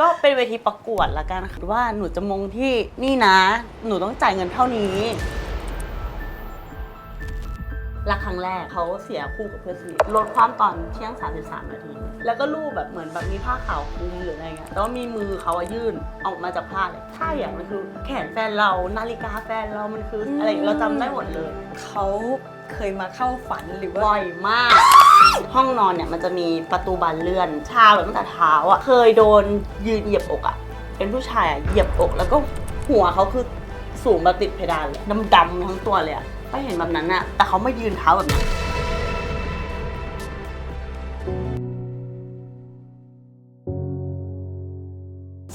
ก็เป็นเวทีประกวดละกันค่ะว่าหนูจะมงที่นี่นะ หนูต้องจ่ายเงินเท่านี้รักครั้งแรกเขาเสียคู่กับเพื่อนสนิทลดความตอนเที่ยง 33 นาที แล้วก็รูปแบบเหมือนแบบมีผ้าขาวคลุมหรืออะไรเงี้ยแต่ว่ามีมือเขาอะยื่นออกมาจากผ้าเลยใช่อะมันคือแขนแฟนเรานาฬิกาแฟนเรามันคืออะไรเราจำได้หมดเลยเขา เคยมาเข้าฝันหรือว่าบ่อยมาก ห้องนอนเนี่ยมันจะมีประตูบานเลื่อนชาแบบตั้งแต่เท้าอะ เคยโดนยืนเหยียบอกอะ เป็นผู้ชายอะเหยียบอกแล้วก็หัวเขาคือสูงแบบติดเพดานเลยดำๆทั้งตัวเลยอะก็เห็นแบบนั้นอะ แต่เขาไม่ยืนเท้าแบบนั้น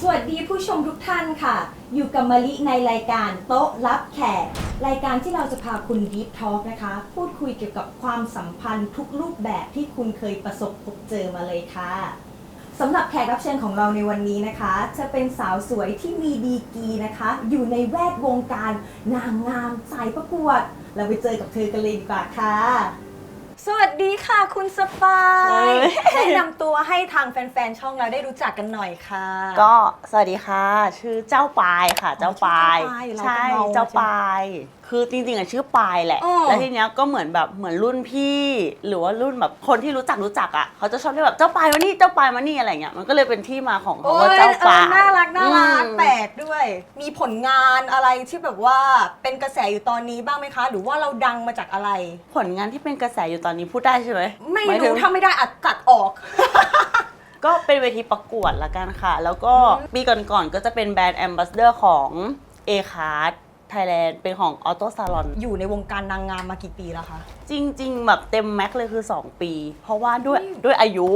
สวัสดีผู้ชมทุกท่านค่ะ อยู่กับมาลิในรายการโต๊ะรับแขก รายการที่เราจะพาคุณดีฟทอ l k นะคะ พูดคุยเกี่ยวกับความสัมพันธ์ทุกรูปแบบที่คุณเคยประสบพบเจอมาเลยค่ะสำหรับแขกรับเชิญของเราในวันนี้นะคะ จะเป็นสาวสวยที่มีดีกรีนะคะ อยู่ในแวดวงการนางงามสายประกวด เราไปเจอกับเธอกันเลยดีกว่าค่ะ สวัสดีค่ะคุณสปาเฮ้ยยแนะนำตัวให้ทางแฟนๆ ช่องเราได้รู้จักกันหน่อยค่ะ ก็สวัสดีค่ะ ชื่อเจ้าปายค่ะ เจ้าปายเจ้าปายเราก็ใช่เมา เจ้าปาย คือจริงๆอะชื่อปายแหละอ้อแล้วทีเนี้ยก็เหมือนแบบเหมือนรุ่นพี่ หรือว่ารุ่นแบบคนที่รู้จักรู้จักอะเขาจะชอบเรียกแบบเจ้าปายมานี่เจ้าปายมานี่อะไรเงี้ยมันก็เลยเป็นที่มาของโอ้คำว่ายเจ้าเอปาอยน่ารักน่ารักอืม แปลกด้วย มีผลงานอะไรที่แบบว่าเป็นกระแสอยู่ตอนนี้บ้างไหมคะ หรือว่าเราดังมาจากอะไร ผลงานที่เป็นกระแสอยู่ตอนนี้พูดได้ใช่ไหมไม่หายถึรู้ง ถ้าไม่ได้อัดตัดออก ก็เป็นเวทีประกวดละกันค่ะ แล้วก็อืมปีก่อนๆก็จะเป็นแบรนด์แอมบาสเดอร์ของ a c a r d Thailand เป็นของ Auto Salon อยู่ในวงการนางงามมากี่ปีแล้วคะจริง ๆ แบบเต็มแม็กเลยคือ 2 ปี เพราะว่าด้วยอืมด้วยอายุ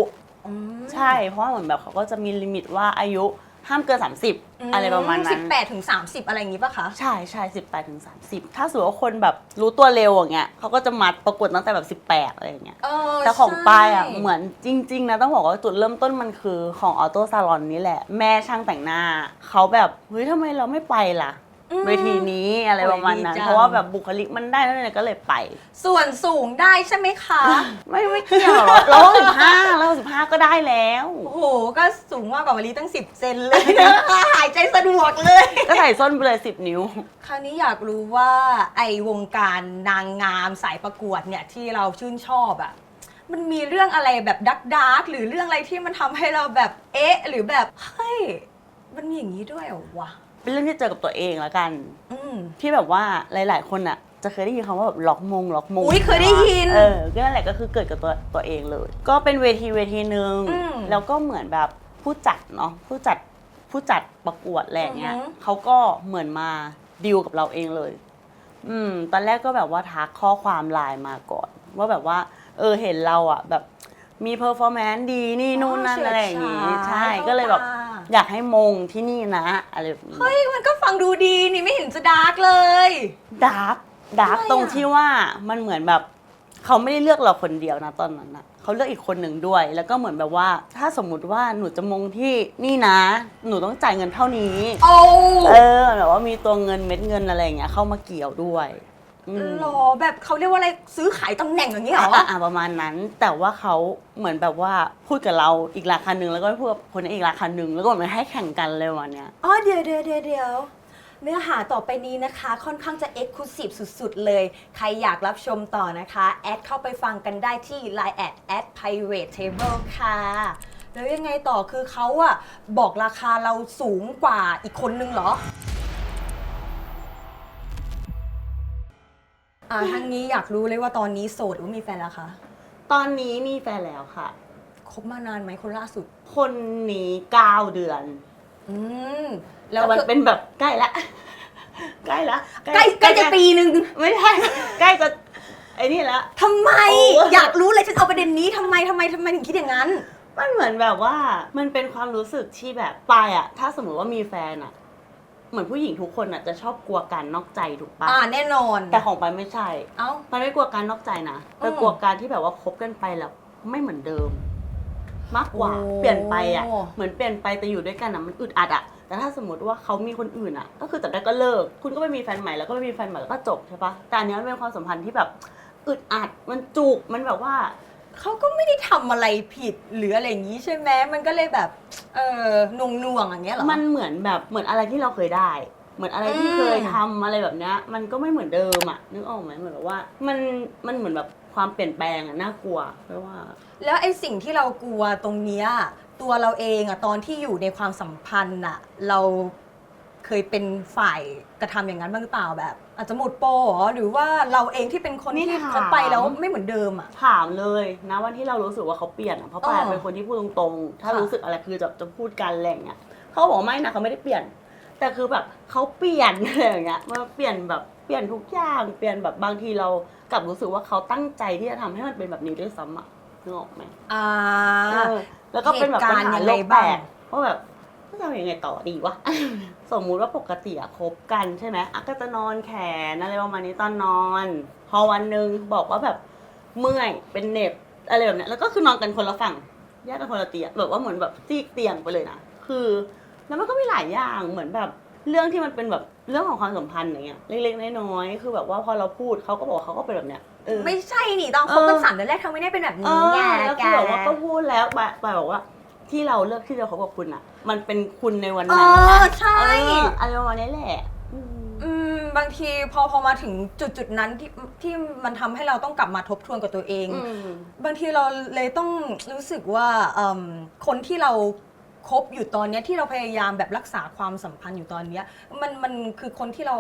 อืมใช่ เพราะว่าเหมือนแบบเขาก็จะมีลิมิตว่าอายุห้ามเกิน 30 อะไรประมาณนั้สิน บแปดถึงสามสิบอะไรอย่างงี้ป่ะคะใช่ใช่สิบแปดถึงสามสิบถ้าสมมติว่าคนแบบรู้ตัวเร็วอย่างเงี้ยเขาก็จะมัดประกวดตั้งแต่แบบสิบแปดอะไรอย่างเงี้ยเออแต่ของใช่ปายอะเหมือนจริง ๆ นะ ต้องบอกว่าจุดเริ่มต้นมันคือของออโต้ซาลอนนี่แหละ แม่ช่างแต่งหน้า เขาแบบ เฮ้ยทำไมเราไม่ไปล่ะอืม เวทีนี้อะไรประมาณนั้น โอ้ยดีจัง เพราะว่าแบบบุคลิกมันได้นั่นเลยก็เลยไป ส่วนสูงได้ใช่ไหมคะ ไม่ไม่เกี่ยวหรอกเราสิบห้าเราสิบห้าก็ได้แล้ว โอ้โห ก็สูงมากกว่ามารีตั้ง 10 เซนเลยนะหายใจสะดวกเลย ก็ใส่ส้นไปเลยสิบนิ้ว คราวนี้อยากรู้ว่าไอ้วงการนางงามสายประกวดเนี่ยที่เราชื่นชอบอะมันมีเรื่องอะไรแบบดักดักๆหรือเรื่องอะไรที่มันทำให้เราแบบเอ๊ะ หรือแบบเฮ้ยมันมีอย่างนี้ด้วยเหรอวะ เป็นเรื่องที่เจอกับตัวเองแล้วกัน อืม ที่แบบว่าหลาย ๆ คนอะ จะเคยได้ยินคำว่าแบบล็อกมงล็อกมงอุ๊ยเคยได้ยินเออก็นั่นแหละก็คือเกิดกับตัวตัวเองเลย ก็เป็นเวทีเวทีหนึ่งอืมแล้วก็เหมือนแบบผู้จัดเนาะผู้จัดผู้จัดประกวดอะไรอย่างเงี้ยอือฮึเขาก็เหมือนมาดีลกับเราเองเลย อืม ตอนแรกก็แบบว่าทักข้อความไลน์มาก่อน ว่าแบบว่า เออเห็นเราอะ แบบ มีเพอร์ฟอร์แมนซ์ดีนี่นู่นนั่นอะไรอย่างงี้ ใช่ก็เลยแบบอยากให้มงที่นี่นะอะไรแบบนี้เฮ้ยมันก็ฟังดูดีนี่ไม่เห็นจะดาร์กเลยดาร์กดาร์กทำไมอะตรงที่ว่ามันเหมือนแบบเขาไม่ได้เลือกเราคนเดียวนะตอนนั้นนะเขาเลือกอีกคนหนึ่งด้วย แล้วก็เหมือนแบบว่า ถ้าสมมุติว่าหนูจะมงที่นี่นะ หนูต้องจ่ายเงินเท่านี้ โอ้เออแบบว่ามีตัวเงินเม็ดเงินอะไรอย่างเงี้ยเข้ามาเกี่ยวด้วยอืม หรอแบบเขาเรียกว่าอะไรซื้อขายตำแหน่งอย่างนี้เหรอ อะอะประมาณนั้น แต่ว่าเขาเหมือนแบบว่าพูดกับเราอีกราคาหนึ่งแล้วก็พูดกับคนนั้นอีกราคาหนึ่งแล้วก็เหมือนให้แข่งกันเลยวันเนี้ย อ๋อเดี๋ยวเดี๋ยวเดี๋ยวเดี๋ยวเนื้อหาต่อไปนี้นะคะ ค่อนข้างจะ Exclusive สุด ๆ เลย ใครอยากรับชมต่อนะคะ แอดเข้าไปฟังกันได้ที่ Line แอด at pirate table ค่ะ แล้วยังไงต่อคือเขาอะบอกราคาเราสูงกว่าอีกคนนึงเหรอ อ่าทางนี้อยากรู้เลยว่าตอนนี้โสดหรือว่ามีแฟนแล้วคะ ตอนนี้มีแฟนแล้วค่ะ คบมานานไหมคนล่าสุด คนนี้เก้าเดือน อืม แล้วมันคือเป็นแบบใกล้ละ ใกล้ละใกล้ใกล้จะปีหนึ่งไม่ใช่ใกล้จะไอ้นี่ละ ทำไม โอ้ อยากรู้เลยฉันเอาประเด็นนี้ทำไมทำไมทำไมถึงคิดอย่างนั้น มันเหมือนแบบว่ามันเป็นความรู้สึกที่แบบปายอะถ้าสมมติว่ามีแฟนอะ เหมือนผู้หญิงทุกคนอะจะชอบกลัวการนอกใจถูกปะอ่าแน่นอนแต่ของปายไม่ใช่ เอ้าปายไม่กลัวการนอกใจนะแต่อืมกลัวการที่แบบว่าคบกันไปแล้วไม่เหมือนเดิม มากกว่า โอ้ เปลี่ยนไปอะเหมือนเปลี่ยนไปแต่อยู่ด้วยกันอะมันอึดอัดอะแต่ถ้าสมมติว่าเขามีคนอื่นอะก็คือจับได้ก็เลิก คุณก็ไปมีแฟนใหม่แล้วก็ไปมีแฟนใหม่แล้วก็จบใช่ปะแต่อันเนี้ยมันเป็นความสัมพันธ์ที่แบบอึดอัดมันจุกมันแบบว่า เขาก็ไม่ได้ทำอะไรผิดหรืออะไรอย่างนี้ใช่ไหมมันก็เลยแบบ เออหน่วงน่วงๆอย่างเงี้ยเหรอ มันเหมือนแบบเหมือนอะไรที่เราเคยได้ เหมือนอะไรที่อืม เคยทำอะไรแบบเนี้ยมันก็ไม่เหมือนเดิมอะนึกออกไหมเหมือนแบบว่า มันมันเหมือนแบบความเปลี่ยนแปลงอะน่ากลัวเพราะว่า แล้วไอ้สิ่งที่เรากลัวตรงเนี้ยตัวเราเองอะตอนที่อยู่ในความสัมพันธ์อะเราเค ยเป็นฝ่ายกระทำอย่างนั้นบ้างหรือเปล่าแบบ อาจจะหมดโปรเหรอหรือว่าเราเองที่เป็นคนไม่ที่ถาม เขาไปแล้วไม่เหมือนเดิมอะถามเลยนะวันที่เรารู้สึกว่าเขาเปลี่ยนอะเพราะปายอ๋อเป็นคนที่พูดตรงๆ ถ้าค่ะ รู้สึกอะไรคือจะจะพูดกันอะไรอย่างเงี้ยเขาบอกว่าไม่นะเขาไม่ได้เปลี่ยน แต่คือแบบเขาเปลี่ยน อะไรอย่างเงี้ยมาเปลี่ยนแบบเปลี่ยนทุกอย่างเปลี่ยนแบบบางทีเรากลับรู้สึกว่าเขาตั้งใจที่จะทำให้มันเป็นแบบนี้ด้วยซ้ำอะนึกออกไหมอ่า เออแล้วก็เป็นแบบปัญหาเหตุการณ์ยังโลไงกแตบ้างกว่าแบบ จะทำยังไงต่อดีวะ สมมุติว่าปกติอะคบกันใช่ไหมอะก็จะนอนแขนอะไรประมาณนี้ตอนนอน พอวันหนึ่งบอกว่าแบบเมื่อยเป็นเหน็บอะไรแบบเนี้ยแล้วก็คือนอนกันคนละฝั่งแยกกันคนละเตียงแบบว่าเหมือนแบบซีกเตียงไปเลยนะคือแล้วมันก็มีหลายอย่างเหมือนแบบเรื่องที่มันเป็นแบบเรื่องของความสัมพันธ์อย่างเงี้ยเล็กๆน้อยๆคือแบบว่าพอเราพูดเขาก็บอกว่าเขาก็เป็นแบบเนี้ยเออไม่ใช่นี่ตอนคบกันเออสามเดือนแรกเธอไม่ได้เป็นแบบเอนี้อไงแล้วแก คือแบบว่าก็พูดแล้วปายปายบอกว่า ที่เราเลือกที่จะคบกับคุณอะ มันเป็นคุณในวันเอนั้นอนะใช่ เอออะไรประมาณนี้แหละอืม อืมบางทีพอพอมาถึงจุดจุดๆนั้นที่ที่มันทำให้เราต้องกลับมาทบทวนกับตัวเองอืมบางทีเราเลยต้องรู้สึกว่าเอิ่มคนที่เราคบอยู่ตอนเนี้ยที่เราพยายามแบบรักษาความสัมพันธ์อยู่ตอนเนี้ยมันมันคือคนที่เรา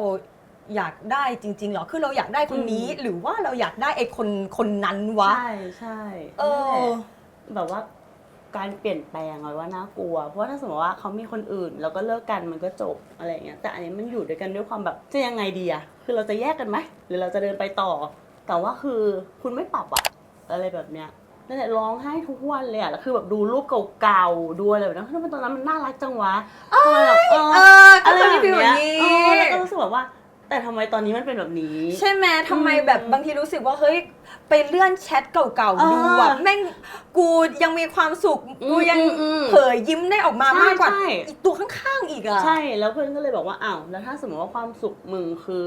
อยากได้จริงๆเหรอคือเราอยากได้คนนี้ อืม หรือว่าเราอยากได้ไอ้คนคนนั้นวะ ใช่ใช่เออ นั่นแหละแบบว่า การเปลี่ยนแปลงอะไรว่าน่ากลัว เพราะว่าถ้าสมมติว่าเขามีคนอื่น แล้วก็เลิกกันมันก็จบอะไรอย่างเงี้ยแต่อันนี้มันอยู่ด้วยกันด้วยความแบบจะยังไงดีอะคือเราจะแยกกันไหมหรือเราจะเดินไปต่อ แต่ว่าคือคุณไม่ปรับอะอะไรแบบเนี้ยนั่นแหละร้องไห้ทุกวันเลยอะแล้วคือแบบดูรูปเก่าๆดูอะไรแบบนั้นทำไมตอนนั้นมันน่ารักจังวะทำไมแบบเออเออก็อะไรคนแบที่บเป็นแบบเนี้ยนี้ เออแล้วก็รู้สึกแบบว่า แต่ทำไมตอนนี้มันเป็นแบบนี้ ใช่ไหมทำไมอืมแบบบางทีรู้สึกว่าเฮ้ย ไปเลื่อนแชทเก่าเออๆดูแบบแม่งกูยังมีความสุข อืมกูยังอืมอืมเผยยิ้มได้ออกมาใช่มากกว่าใช่ อีกตัวข้างๆอีกอะ ใช่แล้วเพื่อนก็เลยบอกว่าอ้าวแล้วถ้าสมมติว่าความสุขมึงคือ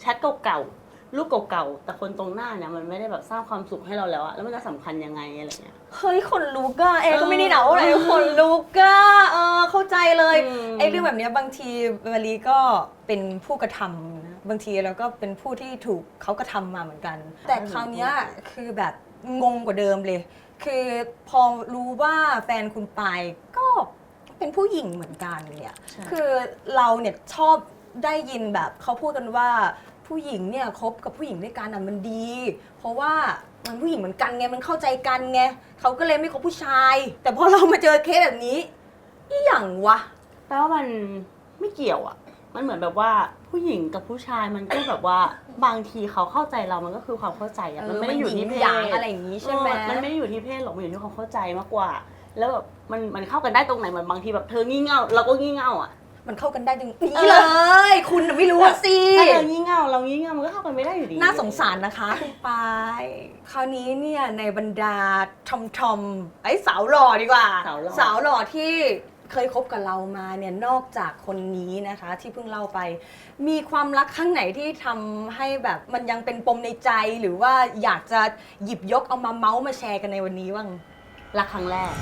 แชทเก่าๆรูปเก่าๆแต่คนตรงหน้าเนี่ยมันไม่ได้แบบสร้างความสุขให้เราแล้วอะแล้วมันจะสำคัญยังไงอะไรเงี้ย เฮ้ยคนลุกอะเอก็เออไม่ได้หนาวอะไรคนลุกอะเออเข้าใจเลยอืมไอ้เรื่องแบบเนี้ยบางทีมารีก็เป็นผู้กระทำนะ บางทีเราก็เป็นผู้ที่ถูกเขากระทำมาเหมือนกัน แต่คราวเนี้ยคือแบบงงกว่าเดิมเลย คือพอรู้ว่าแฟนคุณปายก็เป็นผู้หญิงเหมือนกันเนี่ยใช่ คือเราเนี่ยชอบได้ยินแบบเขาพูดกันว่าผู้หญิงเนี่ยคบกับผู้หญิงด้วยกันอะมันดี เพราะว่ามันผู้หญิงเหมือนกันไงมันเข้าใจกันไงเขาก็เลยไม่คบผู้ชาย แต่พอเรามาเจอเคสแบบนี้อีหยังวะ แปลว่ามันไม่เกี่ยวอะมันเหมือนแบบว่า ผู้หญิงกับผู้ชายมันก็แบบว่าบางทีเขาเข้าใจเรามันก็คือความเข้าใจอะมันไม่ได้อยู่ที่เพศหยางอะไรอย่างนี้ใช่ไหมเออมันไม่ได้อยู่ที่เพศหรอกมันอยู่ที่ความเข้าใจมากกว่า แล้วแบบมันมันเข้ากันได้ตรงไหนเหมือนบางทีแบบเธองี่เง่าเราก็งี่เง่าอะมันเข้ากันได้จริงเอนี่อเลย คุณน่ะไม่รู้อะสิถ้าเธองี่เง่าเรางี่เง่ามันก็เข้ากันไม่ได้อยู่ดี น่าสงสารนะคะคุณปายคราวนี้เนี่ยในบรรดาทอมทอมไอ้สาวหล่อดีกว่า สาวหล่อสาวหล่อที่ เคยคบกับเรามาเนี่ยนอกจากคนนี้นะคะ ที่เพิ่งเล่าไป มีความรักครั้งไหนที่ทำให้แบบมันยังเป็นปมในใจหรือว่าอยากจะหยิบยกเอามาเมาส์มาแชร์กันในวันนี้บ้างรักครั้งแรก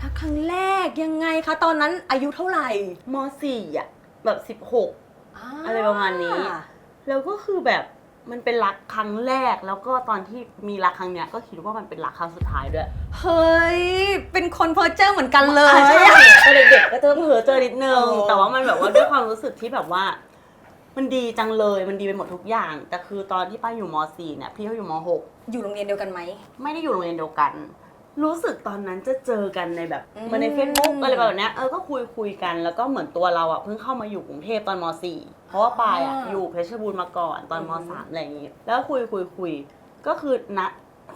ถ้าครั้งแรกยังไงคะตอนนั้นอายุเท่าไหร่มสี่อะแบบสิบหก อะไรประมาณนี้ แล้วก็คือแบบ มันเป็นรักครั้งแรกแล้วก็ตอนที่มีรักครั้งเนี้ยก็คิดว่ามันเป็นรักครั้งสุดท้ายด้วยเฮ้ย เป็นคนเพอเจอร์เหมือนกันเลอะยใช่ตอนเด็กๆก็เจอเผลอเจอนิดนึงเออแต่ว่ามันแบบว่าด้วยความรู้สึกที่แบบว่า มันดีจังเลยมันดีไปหมดทุกอย่าง แต่คือตอนที่ป้าอยู่มสี่เนี่ยพี่เขาอยู่มหกอยู่โรงเรียนเดียวกันไหมไม่ได้อยู่โรงเรียนเดียวกัน รู้สึกตอนนั้นจะเจอกันในแบบอืม มาในเฟซบุ๊กอะไรแบบเนี้ยเออก็คุยคุยกันแล้วก็เหมือนตัวเราอะเพิ่งเข้ามาอยู่กรุงเทพตอนม .4 เพ ราะว่าปายอะอ่า อยู่เพชรบูรณ์มาก่อนตอนมอืม .3 อะไรอย่างงี้แล้วคุยคุยคุยก็คือณ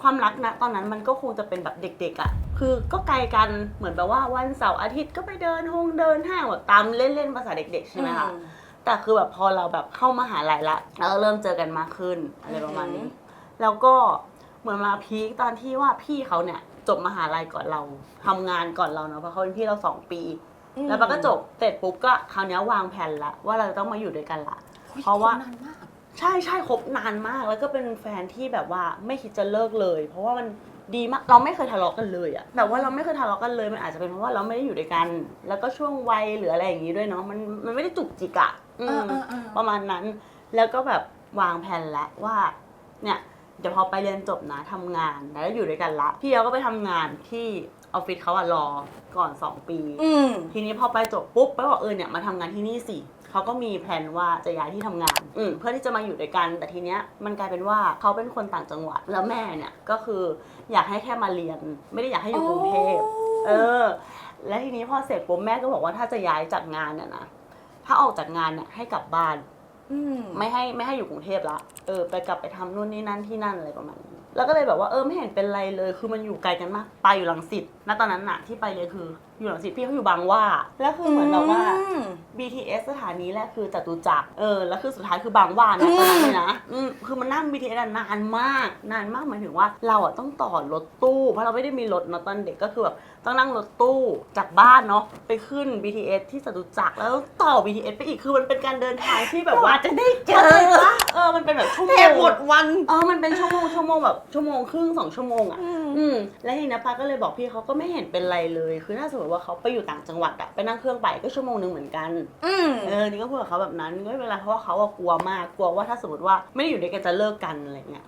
ความรักณตอนนั้นมันก็คงจะเป็นแบบเด็กๆอะคือก็ไกลกันเหมือนแบบว่าวันเสาร์อาทิตย์ก็ไปเดินห้องเดินห้างแบบตามเล่นๆภาษาเด็กๆใช่ไหมคะแต่คือแบบพอเราแบบเข้ามาหาลัยละแล้วก็เริ่มเจอกันมากขึ้นอะไรประมาณนี้ อือหื แล้วก็เหมือนมาพีคตอนที่ว่าพี่เขาเนี่ยจบมหาลัยก่อนเราทำงานก่อนเราเนาะเพราะเขาเป็นพี่เราสองปีอืม แล้วปาก็จบเสร็จปุ๊บก็คราวเนี้ยวางแผนละว่าเราจะต้องมาอยู่ด้วยกันละอุ๊ยเพราะว่านนมกใช่ใช่คบนานมากแล้วก็เป็นแฟนที่แบบว่าไม่คิดจะเลิกเลย เพราะว่ามันดีมากเราไม่เคยทะเลาะกันเลยอะแบบว่าเราไม่เคยทะเลาะกันเลยมันอาจจะเป็นเพราะว่าเราไม่ได้อยู่ด้วยกัน แล้วก็ช่วงวัยหรืออะไรอย่างนี้ด้วยเนาะมันมันไม่ได้จุกจิกอะอืมอ่าอ่าประมาณนั้น แล้วก็แบบวางแผนแล้วว่า เนี่ยเดี๋ยวพอไปเรียนจบนะทำงานแล้วอยู่ด้วยกันละพี่เขาก็ไปทำงานที่ ออฟฟิศเขาอะรอก่อนสองปี อืม ทีนี้พอไปจบปุ๊บไปบอกเออเนี่ยมาทำงานที่นี่สิเขาก็มีแผนว่าจะย้ายที่ทำงานอืมเพื่อที่จะมาอยู่ด้วยกัน แต่ทีเนี้ยมันกลายเป็นว่าเขาเป็นคนต่างจังหวัด แล้วแม่เนี่ยก็คืออยากให้แค่มาเรียน ไม่ได้อยากให้อยู่กรุงเทพ เออ และทีนี้พอเสร็จปุ๊บแม่ก็บอกว่าถ้าจะย้ายจากงานเนี่ยนะ ถ้าออกจากงานเนี่ยให้กลับบ้าน อืม ไม่ให้ไม่ให้อยู่กรุงเทพละ เออ ไปกลับไปทำนู่นนี่นั่นที่นั่นอะไรประมาณนี้ แล้วก็เลยแบบว่าเออไม่เห็นเป็นไรเลย คือมันอยู่ไกลกันมาก ไปอยู่ลังสิตณตอนนั้นน่ะที่ไปเลยคือ อยู่ลังสิตพี่เขาอยู่บางหว่า แล้วคือเหมือนแบบว่า อืม BTS สถานีแรกคือจตุจักรเออแล้วคือสุดท้ายคือบางหว่านะตอนนั้นเลยนะอืมคือมันนั่ง BTS อะนานมาก นานมากหมายถึงว่าเราอะต้องต่อรถตู้เพราะเราไม่ได้มีรถเนอะตอนเด็กก็คือแบบต้องนั่งรถตู้จากบ้านเนาะไปขึ้น BTS ที่จตุจักรแล้วต่อ BTS ไปอีกคือมันเป็นการเดินทางที่แบบว่าจะได้เจอเออมันเป็นแบบชั่วโมแทงบหมดวันเออ มันเป็นชั่วโมง ชั่วโมงแบบชั่วโมงครึ่งสองชั่วโมงอะอืมอืม แล้วทีนี้ป้าก็เลยบอกพี่เขาก็ไม่เห็นเป็นไรเลย คือถ้าสมมติว่าเขาไปอยู่ต่างจังหวัดอะไปนั่งเครื่องไปก็ชั่วโมงหนึ่งเหมือนกัน อืมเออนี่ก็พูดกับเขาแบบนั้นก็ไม่เป็นไรเพราะว่าเขาอะกลัวมากกลัวว่าถ้าสมมติว่าไม่ได้อยู่ด้วยกันจะเลิกกันอะไรเงี้ย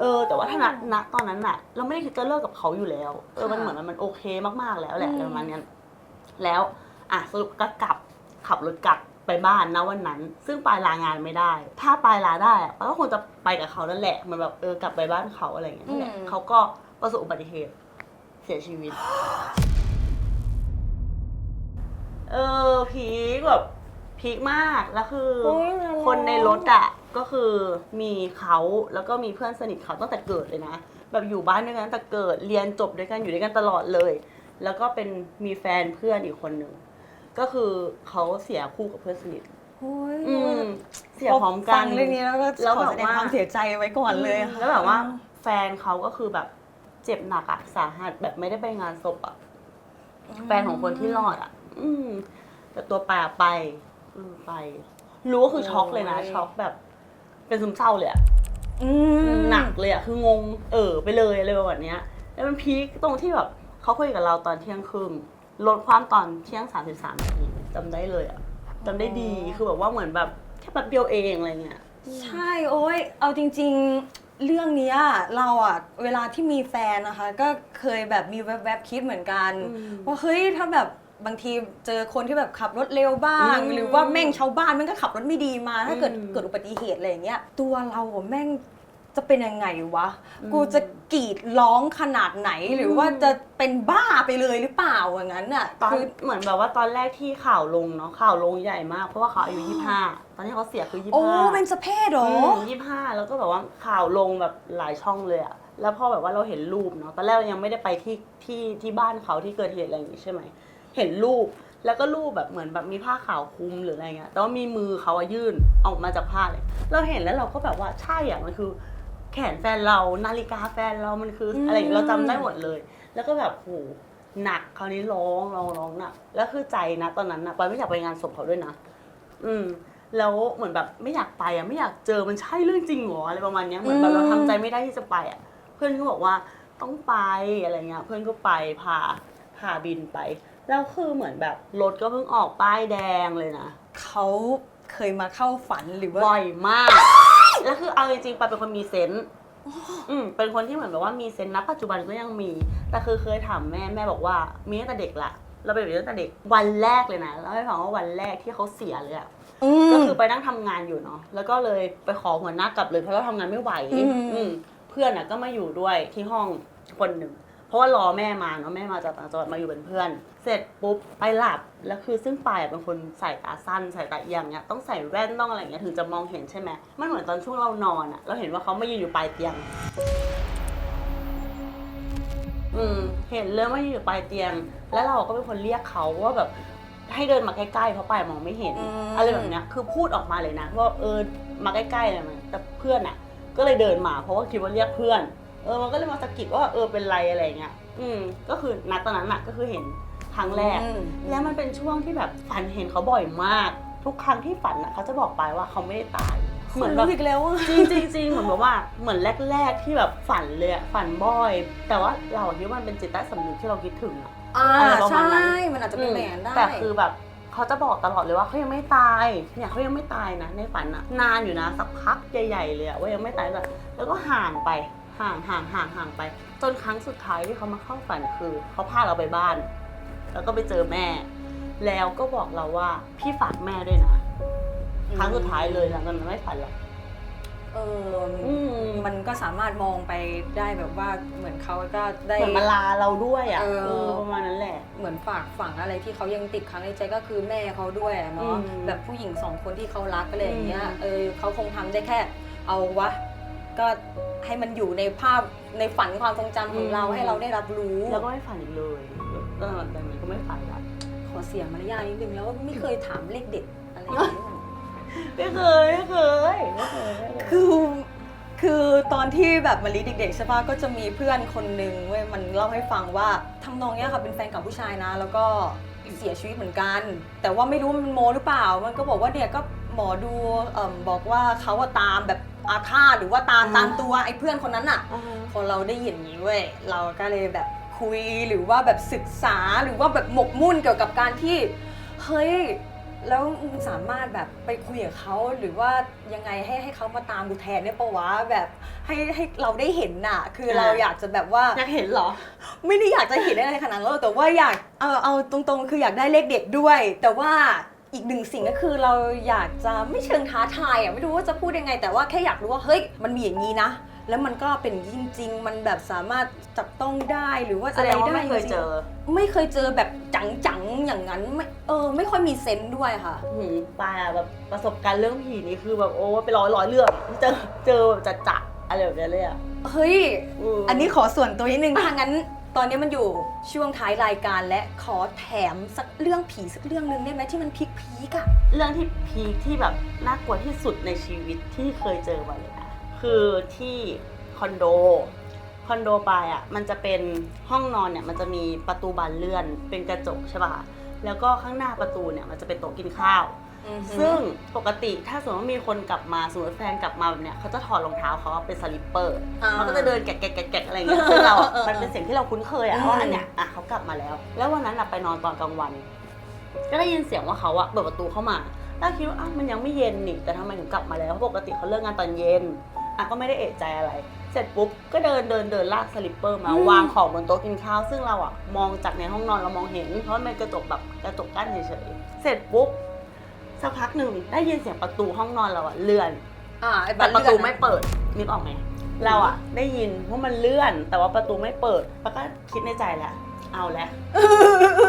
เออแต่ว่าถ้าณณตอนนั้นน่ะเราไม่ได้คิดจะเลิกกับเขาอยู่แล้วเออมันเหมือนมันโอเคมากๆแล้วแหละอืมอะไรประมาณเนี้ยแล้วอะสรุปก็กลับขับรถกลับไปบ้านนะวันนั้น ซึ่งปลายลางานไม่ได้ ถ้าปลายลาได้อะปายก็คงจะไปกับเขานั่นแหละมันแบบเออกลับไปบ้านเขาอะไรอย่างเงี้ยนั่นแหละเขาก็ประสบอุบัติเหตุเสียชีวิต เออพีคแบบพีคมากแล้วคือโอ้ยน่ารัก คนในรถอะก็คือมีเขาแล้วก็มีเพื่อนสนิทเขาตั้งแต่เกิดเลยนะแบบอยู่บ้านด้วยกันตั้งแต่เกิดเรียนจบด้วยกันอยู่ด้วยกันตลอดเลย แล้วก็เป็นมีแฟนเพื่อนอีกคนหนึ่งก็คือเขาเสียคู่กับเพื่อนสนิท โอ้ยอืมเสียพร้อมกัฟันงเรื่องนี้แล้วก็แล้วขอแบบแสดงว่า ความเสียใจไว้ก่อนเลยอะค่ะ แล้วแบบว่าแฟนเขาก็คือแบบเจ็บหนักอะสาหัสแบบไม่ได้ไปงานศพอะแฟนของคนที่รอดอะ อืม แต่ตัวปลาไป อืมไป รู้ก็คือช็อกเลยนะช็อกแบบ เป็นซึมเศร้าเลยอะอืมหนักเลยอะคืองง เออไปเลยอะไรแบบเนี้ย แล้วมันพีคตรงที่แบบเขาคุยกับเราตอนเที่ยงครึ่งลดความตอนเที่ยงสามสิบสามนาทีจำได้เลยอะจำได้ดี คือแบบว่าเหมือนแบบแค่แป๊บเดียวเองอะไรเงี้ย ใช่โอ้ยเอาจริง ๆ เรื่องเนี้ยเราอะเวลาที่มีแฟนนะคะ ก็เคยแบบมีแวบๆคิดเหมือนกัน อืม ว่าเฮ้ยถ้าแบบ บางทีเจอคนที่แบบขับรถเร็วบ้าง อืมหรือว่าแม่งชาวบ้านแม่งก็ขับรถไม่ดีมา ถ้าเกิดอืมเกิดอุบัติเหตุอะไรอย่างเงี้ยตัวเราอะแม่งจะเป็นยังไงวะ อืม กูจะกรีดร้องขนาดไหนหรือมว่าจะเป็นบ้าไปเลยหรือเปล่าอย่างนั้นอะตอนคือเหมือนแบบว่าตอนแรกที่ข่าวลงเนาะข่าวลงใหญ่มากเพราะว่าเขาอายุยี่ห้าตอนที่เขาเสียคือยี่โอ้ห้าเป็นสะเพศเหรอยี่ห้าแล้วก็แบบว่าข่าวลงแบบหลายช่องเลยอะแล้วพอแบบว่าเราเห็นรูปเนาะตอนแรกเรายังไม่ได้ไปที่ที่ที่บ้านเขาที่เกิดเหตุอะไรอย่างงี้ใช่ไหม เห็นรูปแล้วก็รูปแบบเหมือนแบบมีผ้าขาวคลุมหรืออะไรเงี้ย แต่ว่ามีมือเขาอะยื่นออกมาจากผ้าเลย เราเห็นแล้วเราก็แบบว่าใช่อะมันคือ แขนแฟนเรานาฬิกาแฟนเรามันคืออะไรอย่างเงี้ยเราจำได้หมดเลย แล้วก็แบบโหหนักคราวนี้ร้องร้องร้องหนักแล้วคือใจนะตอนนั้นนะปอยไม่อยากไปงานศพเขาด้วยนะ อืม แล้วเหมือนแบบไม่อยากไปอะไม่อยากเจอมันใช่เรื่องจริงเหรออะไรประมาณเนี้ยเหมือนแบบอืมเราทำใจไม่ได้ที่จะไปอะ เพื่อนก็บอกว่าต้องไปอะไรเงี้ย เพื่อนก็ไปพาพาบินไป แล้วคือเหมือนแบบรถก็เพิ่งออกป้ายแดงเลยนะ เขาเคยมาเข้าฝันหรือว่าบ่อยมาก แล้วคือเอาจริงๆไปายเป็นคนมีเซนส์อืมเป็นคนที่เหมือนแบบว่ามีเซนส์นะปัจจุบันก็ยังมี แต่คือเคยถามแม่แม่บอกว่า มีตั้งแต่เด็กละเราเป็นแบบนี้ตั้งแต่เด็กวันแรกเลยนะแล้วให้ฟังว่าวันแรกที่เขาเสียเลยอะอืมก็คือไปนั่งทำงานอยู่เนาะแล้วก็เลยไปขอหัวหน้ากลับเลยเพราะเราทำงานไม่ไหวอืมอืมเพื่อนอะก็มาอยู่ด้วยที่ห้องคนหนึ่ง เพราะว่ารอแม่มาเนาะแม่มาจากต่างจังหวัดมาอยู่เป็นเพื่อน เสร็จปุ๊บไปหลับแล้วคือซึ่งปายอะเป็นคนใส่ตาสั้นใส่ตาเอียงเนี้ยต้องใส่แว่นต้องอะไรเงี้ยถึงจะมองเห็นใช่ไหมมันเหมือนตอนช่วงเรานอนอะเราเห็นว่าเขาไมายืนอยู่ปลายเตียง อืมเห็นเลยว่ายืนอยู่ปลายเตียง แล้วเราก็เป็นคนเรียกเขาว่าแบบให้เดินมาใกล้ๆเพราะปายมองไม่เห็นอืม อะไรแบบเนี้ยคือพูดออกมาเลยนะว่าเออมาใกล้ๆเลยมันแต่เพื่อนอะก็เลยเดินมาเพราะว่าคิดว่าเรียกเพื่อน เออมันก็เลยมาสะกิดว่าเออเป็นไรอะไรเงี้ยอืมก็คือนัดตอนนั้นอะก็คือเห็นครั้งแรก อืม แล้วมันเป็นช่วงที่แบบฝันเห็นเขาบ่อยมาก ทุกครั้งที่ฝันอะเขาจะบอกไปายว่าเขาไม่ได้ตาย เหมือนคแบบ รู้อีกแล้วอะ จริงจริงจริงเหมือนแบบว่าเหมือนแรก ๆ ที่แบบฝันเลยอะฝันบ่อย แต่ว่าเราคิดว่ามันเป็นจิตใต้สำนึกที่เราคิดถึงอะ อ่าอะไรประใชมาณนั้น่มันอาจจะเป็นแบบนั้นได้แต่คือแบบเขาจะบอกตลอดเลยว่าเขายังไม่ตายเนี่ยเขายังไม่ตายนะในฝันอะนานอยู่นะสักพักใหญ่ๆเลยอะว่ายังไม่ตายแบบแล้วก็ห่างไป ห่างห่างห่างห่างไป จนครั้งสุดท้ายที่เขามาเข้าฝันคือเขาพาเราไปบ้าน แล้วก็ไปเจอแม่ แล้วก็บอกเราว่า พี่ฝากแม่ด้วยนะครั้งสุดท้ายเลยหลังจากนั้นไม่ฝันละเออออืมมันก็สามารถมองไปได้แบบว่าเหมือนเขาก็ได้ เหมือนมาลาเราด้วยอะเออ เออประมาณนั้นแหละ เหมือนฝากฝังอะไรที่เขายังติดค้างในใจก็คือแม่เขาด้วยอะเนาะอืมแบบผู้หญิงสองคนที่เขารักอะไรอย่างเงี้ยอืม เออเขาคงทำได้แค่ เอาวะ ก็ ให้มันอยู่ในภาพในฝันความทรงจำของเราให้เราได้รับรู้ แล้วก็ไม่ฝันอีกเลยเออแต่มันก็ไม่ฝันละขอเสียมารยาทนิดนึงแล้วไม่เคยถามเลขเด็ดอะไรอย่างเงี้ยไม่เคยไม่เคยไม่เคยไม่เคย คือ คือตอนที่แบบมารีเด็กๆใช่ปะก็จะมีเพื่อนคนหนึ่งเว้ยมันเล่าให้ฟังว่าทำนองเนี้ยค่ะเป็นแฟนกับผู้ชายนะ แล้วก็เสียชีวิตเหมือนกัน แต่ว่าไม่รู้มันโมหรือเปล่า มันก็บอกว่าเนี่ยก็หมอดูเอ่มบอกว่าเขาอะตามแบบ อาฆาตหรือว่าตามตามตัวไอ้เพื่อนคนนั้นอะอ่าพอเราได้ยินอย่างนี้เว้ยเราก็เลยแบบคุยหรือว่าแบบศึกษาหรือว่าแบบหมกมุ่นเกี่ยวกับการที่ เฮ้ย แล้วมึงสามารถแบบไปคุยกับเขาหรือว่ายังไงให้ให้เขามาตามกูแทนได้ปะวะแบบให้ให้เราได้เห็นน่ะ คือเราอยากจะแบบว่า อยากเห็นเหรอ ไม่ได้อยากจะเห็นอะไรขนาดนั้นหรอกแต่ว่าอยากเอาเอาตรงๆ คืออยากได้เลขเด็ดด้วย แต่ว่า อีกหนึ่งสิ่งก็คือเราอยากจะไม่เชิงท้าทายอะไม่รู้ว่าจะพูดยังไง แต่ว่าแค่อยากรู้ว่าเฮ้ยมันมีอย่างนี้นะ แล้วมันก็เป็นจริงๆมันแบบสามารถจับต้องได้หรือว่าแสอะไรดงว่าได้ไม่เคยจริงๆเจอ ไม่เคยเจอแบบจังๆอย่างนั้นไม่เออไม่ค่อยมีเซนส์ด้วยค่ะหืมปายอะแบบประสบการณ์เรื่องผีนี่คือแบบโอ้ไปร้อยร้อยเรื่องเจอเจอแบบจัดจัอะไรแบบนี้เลยอะเฮ้ยมอันนี้ขอส่วนตัวนิดนึงถ้างั้น ตอนนี้มันอยู่ช่วงท้ายรายการและขอแถมสักเรื่องผีสักเรื่องหนึ่งได้ไหมที่มันพีคพีกอะเรื่องที่พีคที่แบบน่ากลัวที่สุดในชีวิตที่เคยเจอมาเลยนะคือที่คอนโดคอนโดปายอะมันจะเป็นห้องนอนเนี่ยมันจะมีประตูบานเลื่อนเป็นกระจกใช่ป่ะแล้วก็ข้างหน้าประตูเนี่ยมันจะเป็นโต๊ะกินข้าว ซึ่งปกติถ้าสมมติว่ามีคนกลับมาสมมติแฟนกลับมาแบบเนี้ยเขาจะถอดรองเท้าเขาอะเป็นสลิปเปอร์ อ่า มันก็จะเดินแกะแกะแกะแกะอะไรเงี้ยซึ่งเราอะเออเออมันเป็นเสียงที่เราคุ้นเคยอะอืม ว่าอันเนี้ยอะเขากลับมาแล้ว แล้ววันนั้นอะไปนอนตอนกลางวัน ก็ได้ยินเสียงว่าเขาอะเปิดประตูเข้ามาแล้วคิดว่าอ้าวมันยังไม่เย็นนี่แต่ทำไมถึงกลับมาแล้วเพราะปกติเขาเลิกงานตอนเย็นอะก็ไม่ได้เอะใจอะไร เสร็จปุ๊บก็เดินเดินเดินลากสลิปเปอร์มาวางของบนโต๊ะกินข้าว ซึ่งเราอะมองจากในห้องนอนเรามองเห็นเพราะมันเป็นกระจกแบบกระจกกั้นเฉยๆเสร็จปุ๊บ สักพักหนึ่งได้ยินเสียงประตูห้องนอนเราอะเลื่อน อ่าไอ้แต่นประตูเลื่อนไม่เปิดนึกออกไหมเราอะได้ยินว่ามันเลื่อน แต่ว่าประตูไม่เปิดแล้วก็คิดในใจแหละเอาแล้ว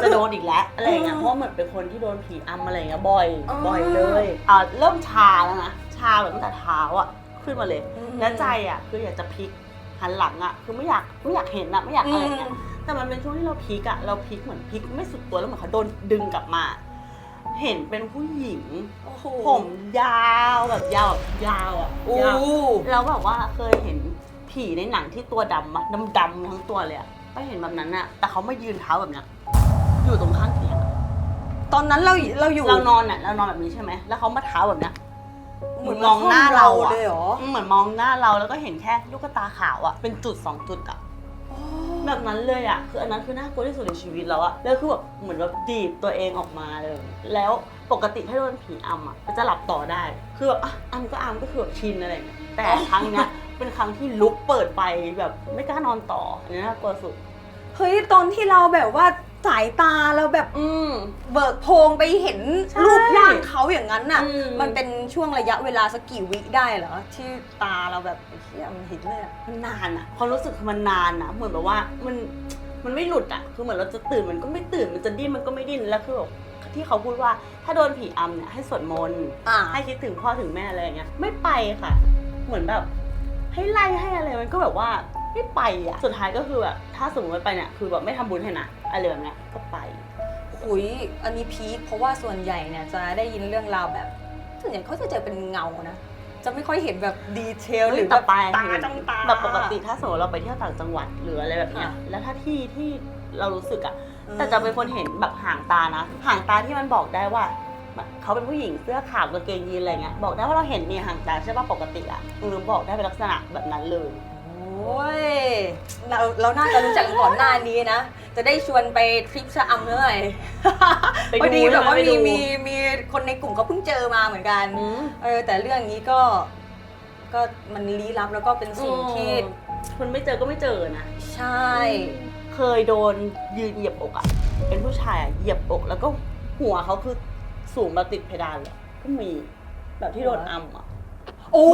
จะโดนอีกแล้วอะไรอย่างเงี้ยเพราะว่าเหมือนเป็นคนที่โดนผีอำอะไรอย่างเงี้ยบ่อยบ่อยเลยอ่าเริ่มชาแล้วนะชาแบบตั้งแต่เท้าอะขึ้นมาเลยอืมและใจอะคืออยากจะพลิกหันหลังอะคือไม่อยากไม่อยากเห็นอะไม่อยากอะไรอย่างเงี้ยแต่มันเป็นช่วงที่เราพลิกอะเราพลิกเหมือนพลิกไม่สุดตัวแล้วเหมือนเขาโดนดึงกลับมา เห็นเป็นผู้หญิง โอ้โหผมยาวแบบยาวแบบยาวอะโอ้ยาวแล้วแบบว่าเคยเห็นผีในหนังที่ตัวดำอะดำดำๆทั้งตัวเลยอะไปเห็นแบบนั้นอะแต่เขามายืนเท้าแบบเนี้ยอยู่ตรงข้างเตียงอะตอนนั้นเราเราอยู่เรานอนอะเรานอนแบบนี้ใช่ไหมแล้วเขามาเท้าแบบเนี้ย เหมือนมองหน้าเราอะ เลยเหรอ เหมือนมองหน้าเราแล้วก็เห็นแค่ลูกตาขาวอะเป็นจุดสองจุดอะ แบบนั้นเลยอะคืออันนั้นคือน่ากลัวที่สุดในชีวิตแล้วอะแล้วคือแบบเหมือนแบบดีดตัวเองออกมาเลย แล้วปกติถ้าโดนผีอำอะก็จะหลับต่อได้ คือแบบอะอำก็อำก็คือแบบชินอะไรอย่างเงี้ยแต่ครั้งเนี้ยเป็นครั้งที่ลุกเปิดไปแบบไม่กล้านอนต่ออันนี้น่ากลัวสุด เฮ้ยตอนที่เราแบบว่า สายตาเราแบบอืมเบิกโพรงไปเห็นใช่รูปร่างเขาอย่างนั้นน่ะ อืม มันเป็นช่วงระยะเวลาสักกี่วิได้เหรอ ที่ตาเราแบบเฮียมันเห็นเลยอะมันนานอะความรู้สึกคือมันนานอะเหมือนแบบว่ามันมันไม่หลุดอะคือเหมือนเราจะตื่นมันก็ไม่ตื่นมันจะดิ้นมันก็ไม่ดิ้นแล้วคือแบบที่เขาพูดว่าถ้าโดนผีอำเนี่ยให้สวดมนต์อ่าให้คิดถึงพ่อถึงแม่อะไรอย่างเงี้ยไม่ไปค่ะ เหมือนแบบ ให้ไล่ให้อะไรมันก็แบบว่า ไม่ไปอะ สุดท้ายก็คือแบบถ้าสมมติว่าไปเนี่ยคือแบบไม่ทำบุญให้นะอะไรแบบเนี้ยก็ไป หุยอันนี้พีคเพราะว่าส่วนใหญ่เนี่ยจะได้ยินเรื่องราวแบบส่วนใหญ่เขาจะเจอเป็นเงานะ จะไม่ค่อยเห็นแบบดีเทลหรือแบแต่บไปตาจังตา แบบปกติถ้าสมมติเราไปเที่ยวต่างจังหวัดหรืออะไรแบบเนี้ย อะ แล้วถ้าที่ที่เรารู้สึกอะอืมแต่จะเป็นคนเห็นแบบห่างตานะ ห่างตาที่มันบอกได้ว่า เขาเป็นผู้หญิงเสื้อขาวกางเกงยีนอะไรเงี้ย บอกได้ว่าเราเห็นมีห่างตาใช่ป่ะปกติอะหรือบอกได้เป็นลักษณะแบบนั้นเลยโอ้ยเราเราน่าจะรู้จักกันก่อนหน้านี้นะ จะได้ชวนไปทริปชะอำเมื่อยไปดูพอดีแบบว่าไปมีดูมีมีคนในกลุ่มเขาเพิ่งเจอมาเหมือนกัน อืม เออแต่เรื่องนี้ก็ก็มันลี้ลับแล้วก็เป็นสิ่งที่คนไม่เจอก็ไม่เจอนะ ใช่ เคยโดนยืนเหยียบอกอะเป็นผู้ชายอะเหยียบอกแล้วก็หัวเขาคือสูงแบบติดเพดานเลยก็มีแบบที่โดนอัมอะ โอ้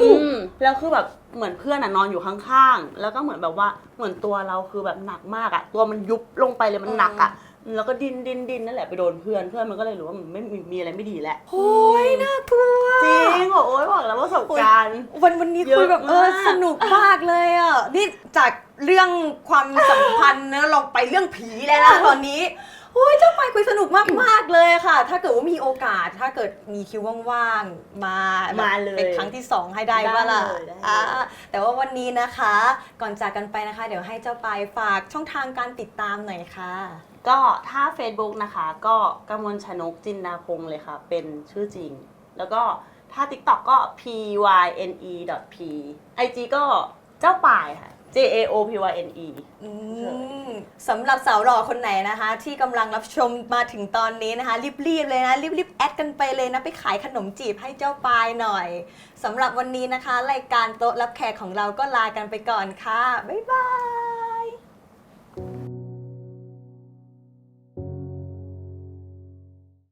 อืมแล้วคือแบบเหมือนเพื่อนอะนอนอยู่ข้างๆ แล้วก็เหมือนแบบว่าเหมือนตัวเราคือแบบหนักมากอะตัวมันยุบลงไปเลยมันหนักอะแล้วก็ดินดินดินนั่นแหละไปโดนเพื่อนเพื่อนมันก็เลยรู้ว่ามันไม่มีมีอะไรไม่ดีแล้วโอ้ยน่ากลัวจริงบอกโอ๊ยบอกแล้วประสบการณ์ วันวันนี้เยอะคุยแบบเออมาก สนุกมากเลยอะนี่จากเรื่องความสัมพันธ์นะเราไปเรื่องผีแล้วนะตอนนี้ โอ้ยเจ้าไปคุยสนุกมากมากๆเลยค่ะ ถ้าเกิดว่ามีโอกาสถ้าเกิดมีคิวว่างๆมาแบบมาเลยเป็นครั้งที่สองให้ได้ได้ว่าล่ะเลยได้เลยอ่าแต่ว่าวันนี้นะคะ ก่อนจากกันไปนะคะ เดี๋ยวให้เจ้าไปายฝากช่องทางการติดตามหน่อยค่ะ ก็ถ้า Facebook นะคะ ก็กมลชนกจินดาพงศ์เลยค่ะ เป็นชื่อจริง แล้วก็ถ้า TikTok ก็ p y n e p IG ก็เจ้าป่ายค่ะ J A O P Y N E อืมสำหรับสาวหล่อคนไหนนะคะ ที่กำลังรับชมมาถึงตอนนี้นะคะ รีบๆเลยนะ รีบๆแอดกันไปเลยนะ ไปขายขนมจีบให้เจ้าปายหน่อยสำหรับวันนี้นะคะ รายการโต๊ะรับแขกของเราก็ลากันไปก่อนค่ะ บ๊ายบาย